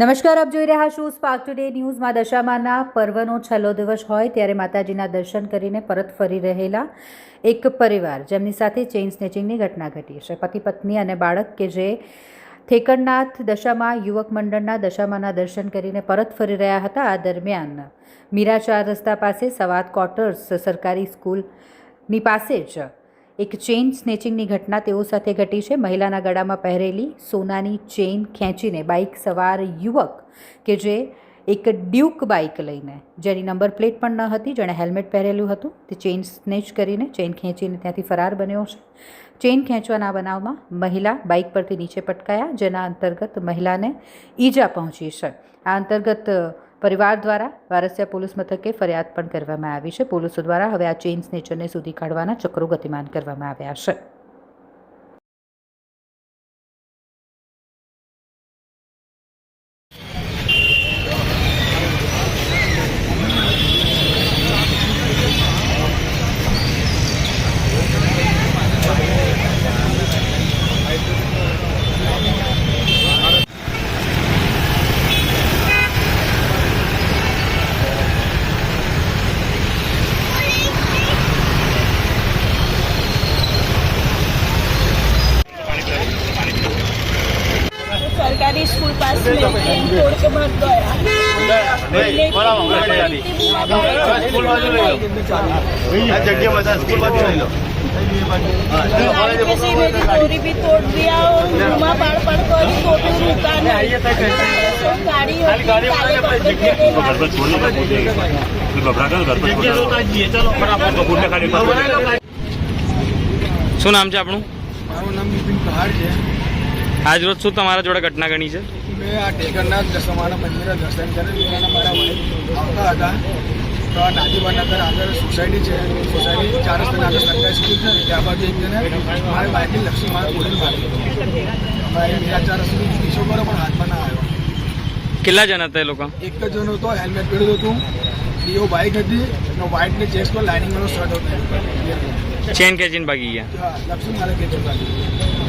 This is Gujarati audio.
નમસ્કાર, આપ જોઈ રહ્યા છો સ્પાર્ક ટુડે ન્યૂઝમાં દશામાના પર્વનો છેલ્લો દિવસ હોય ત્યારે માતાજીના દર્શન કરીને પરત ફરી રહેલા એક પરિવાર. જેમની સાથે ચેઇન સ્નેચિંગની ઘટના ઘટી છે. પતિ પત્ની અને બાળક કે જે થેકરનાથ દશામાં યુવક મંડળના દશામાના દર્શન કરીને પરત ફરી રહ્યા હતા, આ દરમિયાન મીરા ચાર રસ્તા પાસે સવાદ ક્વાર્ટર્સ સરકારી સ્કૂલની પાસે જ એક ચેઇન સ્નેચિંગની ઘટના તેઓ સાથે ઘટી છે. મહિલાના ગળામાં પહેરેલી સોનાની ચેઇન ખેંચીને બાઇક સવાર યુવક કે જે એક ડ્યુક બાઇક લઈને, જેની નંબર પ્લેટ પણ ન હતી, જેણે હેલ્મેટ પહેરેલું હતું, તે ચેઇન સ્નેચ કરીને ચેઇન ખેંચીને ત્યાંથી ફરાર બન્યો છે. ચેઇન ખેંચવાના બનાવમાં મહિલા બાઇક પરથી નીચે પટકાયા, જેના અંતર્ગત મહિલાને ઈજા પહોંચી છે. આ અંતર્ગત પરિવાર દ્વારા વારસિયા પોલીસ મથકે ફરિયાદ પણ કરવામાં આવી છે. પોલીસો દ્વારા હવે આ ચેઇન સ્નેચરને સુધી કાઢવાના ચક્રો ગતિમાન કરવામાં આવ્યા છે. मेरी चोरी भी तोड़ दिया और घुमा पड़ पड़ कर तो भी रुका नहीं तो गाड़ी होती काले कपड़े पहने हाथ જગ્યા જોતા જઈએ ચલો ફટાફટ શું નામ છે આપણું મારું નામ બિપિન પહાડ છે આજ રોજ શું તમારા જોડે ઘટના ઘણી છે? મેં આ ટેકરના દસમાના મંદિરે દર્શન કર્યું અને મારા વાઈફ આવતા હતા. તો નાજીબાના અંદર આગળ સોસાયટી છે. સોસાયટી ચાર રસ્તા આગળ સરકારી સ્કૂલ છે. ને ત્યાં બાજુ એક જણે મારી બાઇકની લક્ષી મારા ગોળી મારી. ભાઈ મીરા ચાર રસ્તા પીછો કર્યો પણ હાથમાં ના આવ્યો. કેટલા જણ હતા એ લોકો? એક જ જણ હતો હેલ્મેટ પહેર્યું હતું. ડીઓ બાઇક હતી. અને વ્હાઇટની ચેસ પર લાઇનિંગ વાળો શર્ટ હતો. ચેન ખેંચીને ભાગી ગયા. લક્ષ્મી મારે ભાગી ચુકાવી